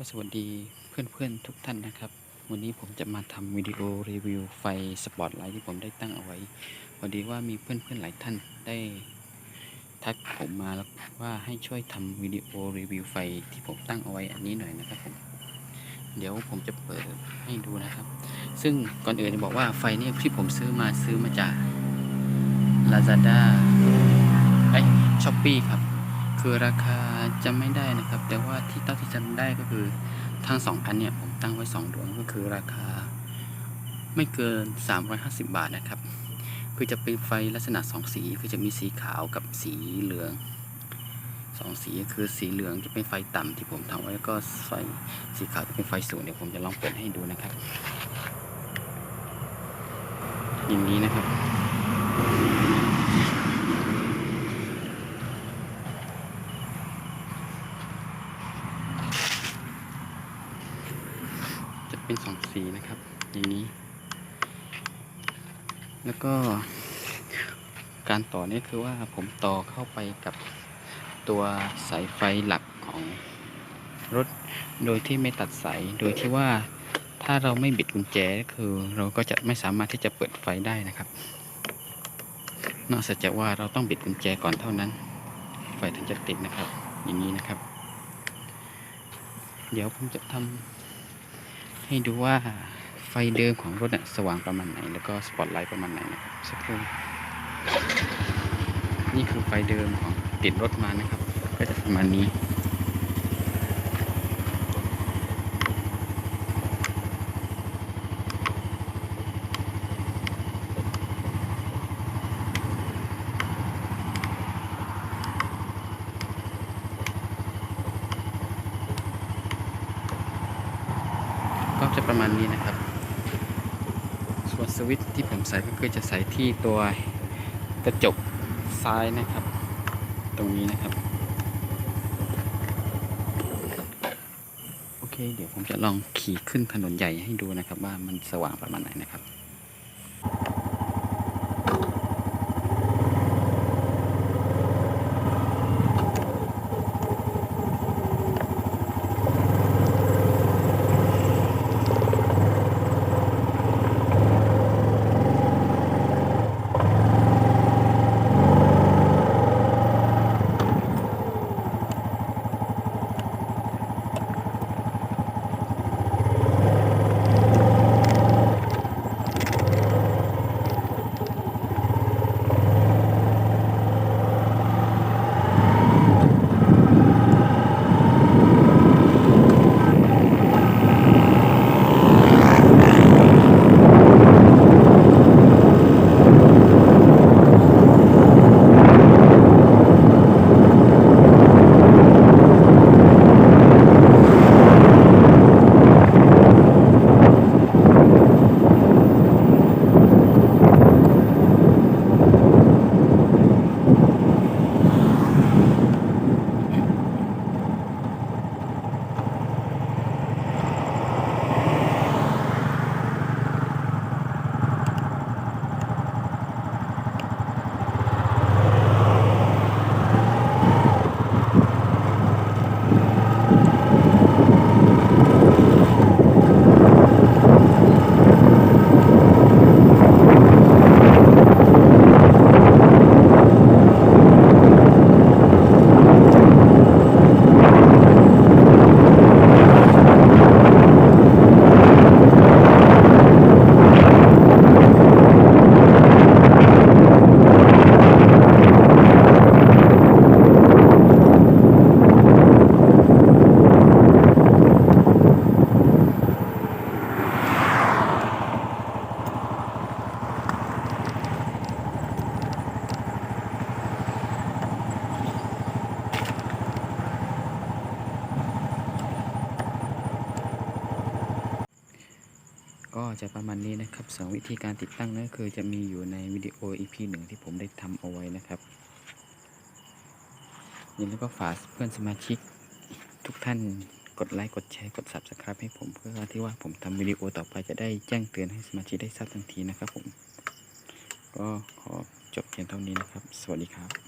ก็สวัสดีเพื่อนๆทุกท่านนะครับ วันนี้ผมจะมาทำวิดีโอรีวิวไฟสปอตไลท์ที่ผมได้ตั้งเอาไว้พอดีว่ามีเพื่อนๆหลายท่านได้ทักผมมาแล้วว่าให้ช่วยทำวิดีโอรีวิวไฟที่ผมตั้งเอาไว้อันนี้หน่อยนะครับผมเดี๋ยวผมจะเปิดให้ดูนะครับ ซึ่งก่อนอื่นจะบอกว่าไฟนี่ที่ผมซื้อมาซื้อมาจาก Lazada ไอช้อปปี้ครับ คือราคาจะไม่ได้นะครับ แต่ว่าที่เท่าที่จำได้ก็คือทั้งสองอันเนี่ยผมตั้งไว้สองดวงก็คือราคาไม่เกิน 350 บาทนะครับ คือจะเป็นไฟลักษณะสองสีคือจะมีสีขาวกับสีเหลืองสองสีคือสีเหลืองจะเป็นไฟต่ำที่ผมทำไว้แล้วก็ไฟสีขาวจะเป็นไฟสูงเดี๋ยวผมจะลองเปิดให้ดูนะครับ อย่างนี้นะครับ เป็นสองสีนะครับ อย่างนี้ แล้วก็การต่อเนี่ยคือว่าผมต่อเข้าไปกับตัวสายไฟหลักของรถ โดยที่ไม่ตัดสายโดยที่ว่าถ้าเราไม่บิดกุญแจก็คือเราก็จะไม่สามารถที่จะเปิดไฟได้นะครับ นอกจากว่าเราต้องบิดกุญแจก่อนเท่านั้น ไฟถึงจะติดนะครับ อย่างนี้นะครับ เดี๋ยวผมจะทำ ให้ดูว่าไฟเดิมของรถน่ะสว่างประมาณไหน แล้วก็สปอตไลท์ประมาณไหนนะครับสักครู่นี่คือไฟเดิมของติดรถมานะครับ ก็จะประมาณนี้ ก็จะประมาณนี้นะครับ ส่วนสวิตช์ที่ผมใส่ก็คือจะใส่ที่ตัวกระจกซ้ายนะครับ ตรงนี้นะครับ โอเค เดี๋ยวผมจะลองขี่ขึ้นถนนใหญ่ให้ดูนะครับ ว่ามันสว่างประมาณไหนนะครับ ก็จะประมาณนี้นะครับสองวิธีการติดตั้งนั่นคือจะมีอยู่ในวิดีโอ EP หนึ่งที่ผมได้ทำเอาไว้นะครับย่าลืมก็ฝากเพื่อนสมาชิกทุกท่านกดไลค์กดแชร์กด Subscribe ให้ผมเพื่อที่ว่าผมทำวิดีโอต่อไปจะได้แจ้งเตือนให้สมาชิกได้ทราบทันทีนะครับผม ก็ขอจบเพียงเท่านี้นะครับ สวัสดีครับ